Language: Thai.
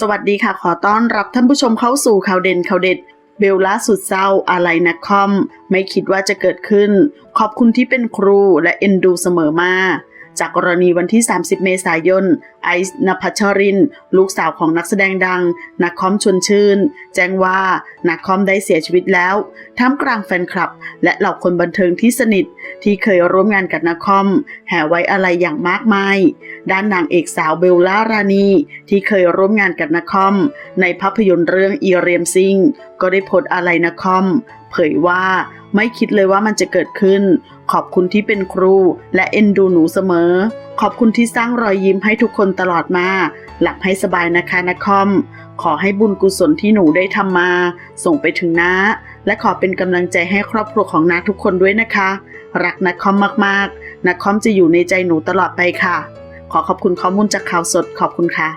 สวัสดีค่ะขอต้อนรับท่านผู้ชมเข้าสู่ข่าวเด่นข่าวเด็ด เบลล่าสุดเศร้าอะไรนักคอม ไม่คิดว่าจะเกิดขึ้น ขอบคุณที่เป็นครูและเอ็นดูเสมอมาจากกรณีวันที่ 30 เมษายน ไอซ์นภัชริน ลูกสาวของนักแสดงดัง นักคอมชวนชื่น แจ้งว่านักคอมได้เสียชีวิตแล้ว ท่ามกลางแฟนคลับ และเหล่าคนบันเทิงที่สนิท ที่เคยร่วมงานกับนักคอมแห่ไว้อะไรอย่างมากมาย ด้านนางเอกสาวเบลล่ารานีที่เคยร่วมงานกับนักคอม ในภาพยนตร์เรื่องอีเรียมซิงก็ได้โพสต์อะไรนักคอม เผยว่าไม่คิดเลยว่ามันจะเกิดขึ้น ขอบคุณที่เป็นครู และเอ็นดูหนูเสมอ ขอบคุณที่สร้างรอยยิ้มให้ทุกคนตลอดมา หลับให้สบายนะคะนักคอม ขอให้บุญกุศลที่หนูได้ทำมา ส่งไปถึงน้า และขอเป็นกำลังใจให้ครอบครัวของนาทุกคนด้วยนะคะ รักนักคอมมากๆนักคอมจะอยู่ในใจหนูตลอดไปค่ะ ขอขอบคุณข้อมูลจากข่าวสดขอบคุณค่ะ